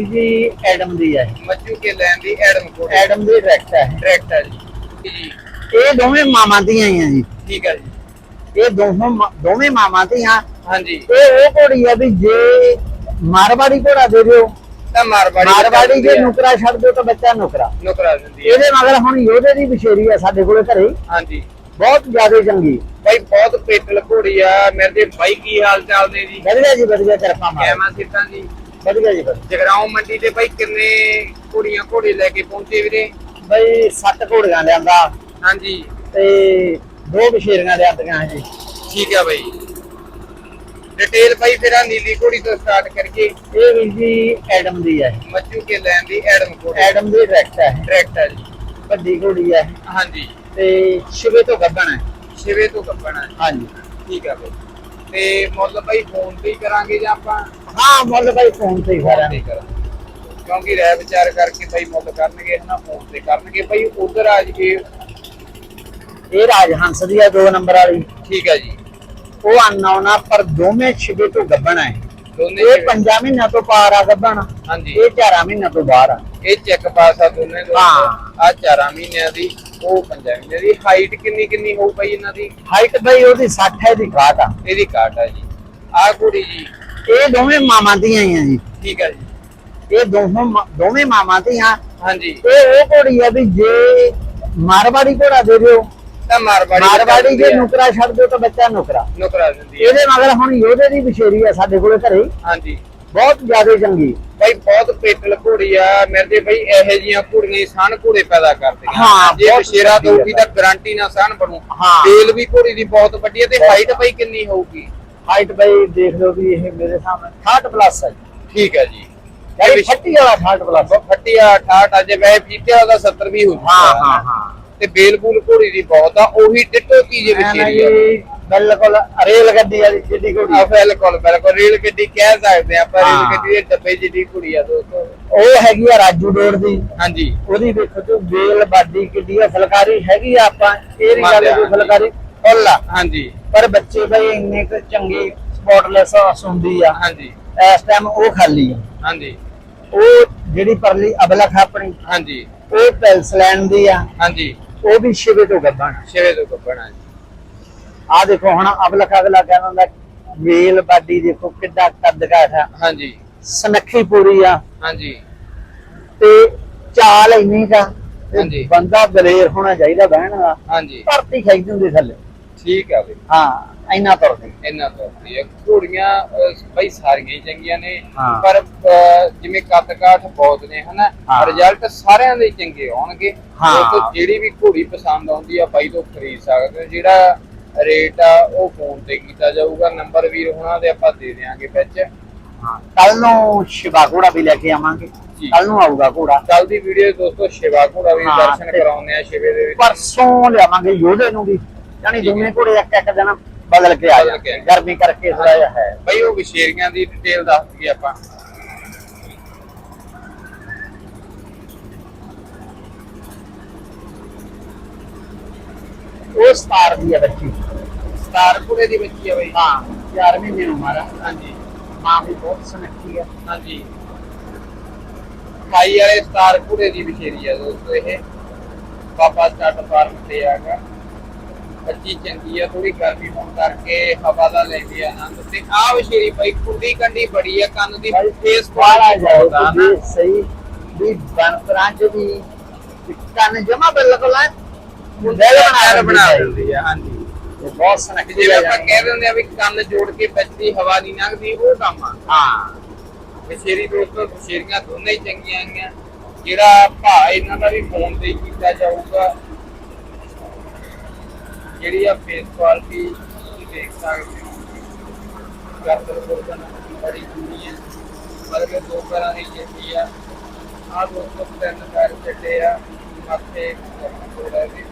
ਵੀਰ ਜੀ ਐਡਮ ਦੀ ਹੈ ਮੱਜੂ ਕੇ ਲੈਣ ਦੀ ਐਡਮ ਕੋਡ ਐਡਮ ਦੀ ਡਾਇਰੈਕਟ ਹੈ ਡਾਇਰੈਕਟ ਹੈ ਜੀ। ਇਹ ਦੋਵੇਂ ਮਾਮਾ ਦੀਆਂ ਹੀ ਆ ਜੀ। ਠੀਕ ਹੈ ਜੀ। ਇਹ ਦੋਵੇਂ ਦੋਵੇਂ ਮਾਮਾ ਦੀਆਂ ਹਾਂਜੀ। ਇਹ ਉਹ ਘੋੜੀ ਆ ਵੀ ਜੇ ਮਾਰਵਾੜੀ ਘੋੜਾ ਦੇ ਦਿਓ ਤਾਂ ਮਾਰਵਾੜੀ ਮਾਰਵਾੜੀ ਜੇ ਨੁਕਰਾ ਛੱਡ ਦਿਓ ਤਾਂ ਬੱਚਾ ਨੁਕਰਾ। ਨੁਕਰਾ ਦਿੰਦੀ ਹੈ ਇਹਦੇ ਮਗਰ ਹੁਣ ਯੋਧੇ ਦੀ ਬਸ਼ੇਰੀ ਆ ਸਾਡੇ ਕੋਲੇ ਘਰੇ। ਹਾਂਜੀ। ਬਹੁਤ ਜ਼ਿਆਦਾ ਚੰਗੀ। ਬਾਈ ਬਹੁਤ ਪੇਟਲ ਘੋੜੀ ਆ। ਮੇਰੇ ਦੇ ਬਾਈ ਕੀ ਹਾਲ ਚਾਲ ਨੇ ਜੀ? ਵਧੀਆ ਜੀ ਵਧੀਆ ਕਿਰਪਾ ਮਾਰ ਕੈਮਾ ਸਿੱਧਾ ਜੀ? ਵਧੀਆ ਜੀ ਵਧੀਆ ਜਗਰਾਉਂ ਮੰਡੀ ਤੇ ਬਾਈ ਕਿੰਨੇ ਘੋੜੀਆਂ ਘੋੜੇ ਲੈ ਕੇ ਪਹੁੰਚੇ ਵੀਰੇ? ਬਈ ਸੱਤ ਘੋੜੀਆਂ ਲਿਆਂਦਾ। ਹਾਂਜੀ। ਤੇ ਦੋ ਬਸ਼ੇਰੀਆਂ ਲਿਆਂਦੀਆਂ ਜੀ। ਠੀਕ ਹੈ ਬਾਈ। ਡਿਟੇਲ ਬਾਈ ਫਿਰ ਆ ਨੀਲੀ ਘੋੜੀ ਤੋਂ ਸਟਾਰਟ ਕਰਕੇ ਇਹ ਵੀਰ ਜੀ ਐਡਮ ਦੀ ਹੈ ਮੱਜੂ ਕੇ ਲੈਣ ਦੀ ਐਡਮ ਘੋੜੀ। ਐਡਮ ਦੀ ਡਾਇਰੈਕਟ ਹੈ ਡਾਇਰੈਕਟ ਹੈ ਜੀ। ਵੱਡੀ ਘੋੜੀ ਹੈ ਹਾਂਜੀ। ਤੇ ਸ਼ਿਵੇ ਤੋਂ ਗੱਬਣ ਹੈ ਛਿਵੇ ਤੋਂ ਕੱਪਣਾ ਹਾਂਜੀ। ਠੀਕ ਹੈ ਬਾਈ। ਤੇ ਮੁੱਲ ਬਾਈ ਫੋਨ ਤੇ ਹੀ ਕਰਾਂਗੇ ਜਾਂ ਆਪਾਂ ਹਾਂ ਮੁੱਲ ਭਾਈ ਫੋਨ ਤੇ ਹੀ ਕਰਾਂਗੇ ਕਿਉਂਕਿ ਰਹਿ ਵਿਚਾਰ ਕਰਕੇ ਬਾਈ ਮੁੱਲ ਕਰਨਗੇ ਹਨਾ ਫੋਨ ਤੇ ਕਰਨਗੇ। ਬਾਈ ਉਧਰ ਆ ਜੀ ਇਹ ਰਾਜ ਹੰਸ ਦੀ ਹੈ ਦੋ ਨੰਬਰ ਵਾਲੀ। ਠੀਕ ਹੈ ਜੀ। ਉਹ ਅਨਨੌਨਾ ਪਰ ਦੋਵੇਂ ਛਿਵੇ ਤੋਂ ਗੱਬਣ ਹੈ ਦੋਨੇ ਇਹ ਛਿਵੇ- ਪੰਜਾਂ ਮਹੀਨਿਆਂ ਤੋਂ ਪਾਰ ਆ ਗੱਬਣ ਹਾਂਜੀ। ਇਹ ਚਾਰਾਂ ਮਹੀਨਿਆਂ ਤੋਂ ਬਾਹਰ ਆ। ਇਹ ਚੈੱਕ ਪਾਸ ਆ ਦੋਨੇ ਦੋਸਤੋ। ਹਾਂ। ਆ ਚਾਰਾਂ ਮਹੀਨਿਆਂ ਦੀ ਉਹ ਪੰਜਾਂ ਮਹੀਨਿਆਂ ਦੀ। ਹਾਈਟ ਕਿੰਨੀ ਕਿੰਨੀ ਹੋਊ ਬਾਈ ਇਹਨਾਂ ਦੀ? ਹਾਈਟ ਬਈ ਉਹਦੀ 60 ਹੈ ਦੀ ਘਾਟ ਆ। ਇਹਦੀ ਕਾਟ ਆ ਜੀ। ਆ ਕੁੜੀ ਜੀ ਇਹ ਦੋਵੇਂ ਮਾਮਾ ਦੀਆਂ ਹੀ ਆ ਜੀ। ਠੀਕ ਹੈ ਜੀ। ਇਹ ਦੋਵੇਂ ਮਾ- ਦੋਵੇਂ ਮਾਮਾ ਦੀਆਂ ਹਾਂਜੀ। ਇਹ ਉਹ ਘੋੜੀ ਆ ਵੀ ਜੇ ਮਾਰਵਾੜੀ ਘੋੜਾ ਦੇ ਦਿਓ ਤਾਂ ਮਾਰਵਾੜੀ ਮਾਰਵਾੜੀ ਜੇ ਨੁਕਰਾ ਛੱਡ ਦਿਓ ਤਾਂ ਬੱਚਾ ਨੁਕਰਾ। ਨੁਕਰਾ ਦਿੰਦੀ ਹੈ ਇਹਦੇ ਮਗਰ ਹੁਣ ਯੋਧੇ ਦੀ ਬਸ਼ੇਰੀ ਆ ਸਾਡੇ ਕੋਲੇ ਘਰੇ। ਹਾਂਜੀ। ਬਹੁਤ ਜ਼ਿਆਦਾ ਚੰਗੀ। ਬਾਈ ਬਹੁਤ ਪੇਟਲ ਘੋੜੀ ਆ। ਮੇਰੇ ਦੇ ਬਾਈ ਇਹੋ ਜੀਆਂ ਘੋੜੀਆਂ ਹੀ ਸਾਨ ਘੋੜੇ ਪੈਦਾ ਕਰਦੀਆਂ। ਹਾਂ, ਜੇ ਬਹੁਤ ਦਊਗੀ ਤਾਂ ਗਾਰੰਟੀ ਨਾਲ ਸਾਨ ਬਣੂ। ਹਾਂ। ਤੇਲ ਵੀ ਘੋੜੀ ਦੀ ਬਹੁਤ ਵੱਡੀ ਹੈ ਤੇ ਹਾਈਟ ਬਾਈ ਕਿੰਨੀ ਹੋਊਗੀ? ਹਾਈਟ ਬਈ ਦੇਖ ਲਓ ਵੀ ਇਹ ਮੇਰੇ ਸਾਹਮਣੇ 60 ਪਲੱਸ ਹੈ ਠੀਕ ਹੈ ਜੀ। ਇਹ ਫੱਟੀ ਵਾਲਾ 60 ਪਲੱਸ ਫੱਟੀਆ 68 ਅਜੇ ਵੈ ਫੀਤੇ ਉਹਦਾ 70 ਵੀ ਹੋ ਹਾਂ ਹਾਂ ਹੈ। ਤੇ ਬੇਲਬੂਲ ਘੋੜੀ ਦੀ ਬਹੁਤ ਆ ਉਹੀ ਡਿੱਟੋ ਕੀ ਜੇ ਐਂ ਨਾ ਵਿਚੇਰੀ ਆ। ਜੀ, ਬਿਲਕੁਲ ਰੇਲ ਗੱਡੀ ਵਾਲੀ ਜਿੱਡੀ ਘੋੜੀ। ਆ ਬਿਲਕੁਲ ਬਿਲਕੁਲ। ਰੇਲ ਗੱਡੀ ਕਹਿ ਸਕਦੇ ਆ ਪਰ ਰੇਲ। ਗੱਡੀ ਦੇ ਡੱਬੇ ਜਿੱਡੀ ਕੁੜੀ ਆ ਦੋਸਤੋ। ਉਹ ਹੈਗੀ ਆ ਰਾਜੂ ਡੋੜ ਦੀ। ਹਾਂਜੀ। ਉਹਦੀ ਵੇਖੋ ਤੂੰ ਬੇਲ ਬਾਡੀ ਕਿੱਡੀ ਆ ਫਲਕਾਰੀ ਹੈਗੀ ਆ ਆਪਾਂ। ਇਹ ਵੀ ਹਾਂ। ਫਲਕਾਰੀ। ਫੁੱਲ ਆ। ਹਾਂਜੀ। ਪਰ ਬੱਚੇ ਬਈ ਇੰਨੇ ਕੁ ਚੰਗੀ ਸਪੋਰਟਲੈਸ ਸੁਣਦੀ ਆ। ਹਾਂਜੀ। ਇਸ ਟਾਈਮ ਉਹ ਖਾਲੀ ਆ। ਹਾਂਜੀ। ਉਹ ਜਿਹੜੀ ਪਰਲੀ ਅਬਲਖ ਆਪਣੀ ਹਾਂਜੀ। ਉਹ ਪੈਲਸਲੈਂਡ ਦੀ ਆ। ਹਾਂਜੀ। ਉਹ ਵੀ ਸ਼ਿਵੇ ਤੋਂ ਗੱਬਣ ਛੇਵੇਂ ਤੋਂ ਕੱਪਣਾ ਜੀ। ਆ ਦੇਖੋ ਹੁਣ ਅਬਲਖ ਅਗਲਾ ਕਹਿੰਦਾ ਹੁੰਦਾ ਵੇਲ ਬਾਡੀ ਦੇਖੋ ਕਿੱਡਾ ਕੱਦ ਕਾਠ ਆ। ਹਾਂਜੀ। ਸਨੱਖੀ ਪੂਰੀ ਆ। ਹਾਂਜੀ। ਤੇ ਚਾਲ ਇੰਨੀ ਕਾ ਹਾਂਜੀ। ਬੰਦਾ ਦਲੇਰ ਹੋਣਾ ਚਾਹੀਦਾ ਬਹਿਣ ਦਾ ਹਾਂਜੀ। ਧਰਤੀ ਖਾਈ ਹੁੰਦੀ ਥੱਲੇ। ਠੀਕ ਆ ਬਈ। ਹਾਂ ਇੰਨਾ ਤੁਰਦੀ ਇੰਨਾ ਤਾਂ ਹੁੰਦੀ ਹੈ ਘੋੜੀਆਂ ਅਹ, ਬਈ ਸਾਰੀਆਂ ਹੀ ਚੰਗੀਆਂ ਨੇ ਹਾਂ। ਪਰ ਅਹ, ਜਿਵੇਂ ਕੱਦ ਕਾਠ ਬਹੁਤ ਨੇ ਹਨਾ? ਹਾਂ। ਰਿਜ਼ਲਟ ਸਾਰਿਆਂ ਦੇ ਹੀ ਚੰਗੇ ਆਉਣਗੇ। ਹਾਂ। ਜਿਹੜੀ ਵੀ ਘੋੜੀ ਪਸੰਦ ਆਉਂਦੀ ਆ ਬਾਈ ਤੋਂ ਖਰੀਦ ਸਕਦੇ ਹੋ ਜਿਹੜਾ ਰੇਟ ਆ ਉਹ ਫੋਨ ਤੇ ਕੀਤਾ ਜਾਊਗਾ। ਨੰਬਰ ਵੀਰ ਹੁਣਾਂ ਦੇ ਆਪਾਂ ਦੇ ਦੇਵਾਂਗੇ ਵਿੱਚ। ਹਾਂ। ਕੱਲ ਨੂੰ ਸ਼ਿਵਾ ਘੋੜਾ ਵੀ ਲੈ ਕੇ ਆਵਾਂਗੇ। ਜੀ। ਕੱਲ ਨੂੰ ਆਊਗਾ ਘੋੜਾ। ਕੱਲ ਦੀ ਵੀਡੀਓ ਦੋਸਤੋ ਸ਼ਿਵਾ ਘੋੜਾ ਵੀ ਹਾਂ, ਦਰਸ਼ਨ ਤੇ- ਕਰਾਉਂਦੇ ਆ ਸ਼ਿਵੇ ਦੇ ਵਿੱਚ। ਪਰਸੋਂ ਲਿਆਵਾਂਗੇ ਯੋਧੇ ਨੂੰ ਵੀ। ਯਾਨੀ ਹੈ। ਦੋਵੇਂ ਘੋੜੇ ਇੱਕ ਇੱਕ ਦਿਨ ਬਦਲ ਕੇ ਆ ਕੇ। ਗਰਮੀ ਕਰਕੇ ਥੋੜਾ ਜਿਹਾ ਹੈ। ਬਈ ਉਹ ਵਿਸ਼ੇਰੀਆਂ ਦੀ ਡਿਟੇਲ ਦੱਸ ਦਈਏ ਆਪਾਂ। ਉਹ ਸਟਾਰ ਦੀ ਹੈ ਬੱਚੀ। ਸਟਾਰ ਘੋੜੇ ਦੀ ਬੱਚੀ ਆ ਬਈ। ਹਾਂ 4 ਮਹੀਨੇ ਉਮਰ ਹਾਂਜੀ। ਮਾਂ ਵੀ ਬਹੁਤ ਸੁਨੱਖੀ ਹੈ। ਹਾਂਜੀ। ਭਾਈ ਵਾਲੇ ਸਟਾਰ ਘੋੜੇ ਦੀ ਵਿਸ਼ੇਰੀ ਆ ਦੋਸਤੋ ਇਹ। ਬਾਬਾ ਸਟਾਰਟ ਫਾਰਮ ਤੇ ਆਗਾ ਬੱਚੀ ਚੰਗੀ ਆ ਥੋੜੀ ਗਰਮੀ ਹੋਣ ਕਰਕੇ ਹਵਾ ਦਾ ਲੈਂਦੀ ਆ ਆਨੰਦ ਤੇ ਆ ਵਿਸ਼ੇਰੀ ਭਾਈ ਕੁੰਡੀ ਕੰਡੀ ਬੜੀ ਆ ਕੰਨ ਦੀ ਫੇਸ ਬਹੁਤ ਆ ਨਾ। ਸਹੀ ਵੀ ਬੰਤਰਾਂ ਚ ਵੀ ਕੰਨ ਜਮਾ ਬਿਲਕੁਲ ਹੈ ਮੁੰਡੇ ਪੈਰ ਬਣਾ ਦਿੰਦੀ ਆ। ਹਾਂਜੀ। ਇਹ ਬਹੁਤ ਸੁਨੱਖੀ ਜਿਵੇਂ ਆਪਾਂ ਕਹਿ ਦਿੰਦੇ ਆ ਵੀ ਕੰਨ ਜੋੜ ਕੇ ਦੀ ਹਵਾ ਨਹੀਂ ਲੰਘਦੀ ਉਹ ਕੰਮ ਆ। ਹਾਂ। ਵਿਸ਼ੇਰੀ ਦੋਸਤੋ ਵਿਸ਼ੇਰੀਆਂ ਦੋਨੇ ਹੀ ਚੰਗੀਆਂ ਆਈਆਂ। ਜਿਹੜਾ ਭਾ ਇਹਨਾਂ ਦਾ ਵੀ ਫੋਨ ਤੇ ਕੀਤਾ ਜਾਊਗਾ ਜਿਹੜੀ ਆ ਫੇਸ ਕੁਆਲਿਟੀ ਤੁਸੀਂ ਦੇਖ ਸਕਦੇ ਹੋ। ਗਰਦਨ ਗੁਰਦਨ ਬੜੀ ਦੂਰੀ ਹੈ। ਮਤਲਬ ਦੋ ਤਰ੍ਹਾਂ ਦੀ ਜਿਹੜੀ ਆ। ਆ ਦੋਸਤੋ ਤਿੰਨ ਪੈਰ ਚੱਡੇ ਆ। ਮੱਥੇ ਥੋੜਾ ਵੀ।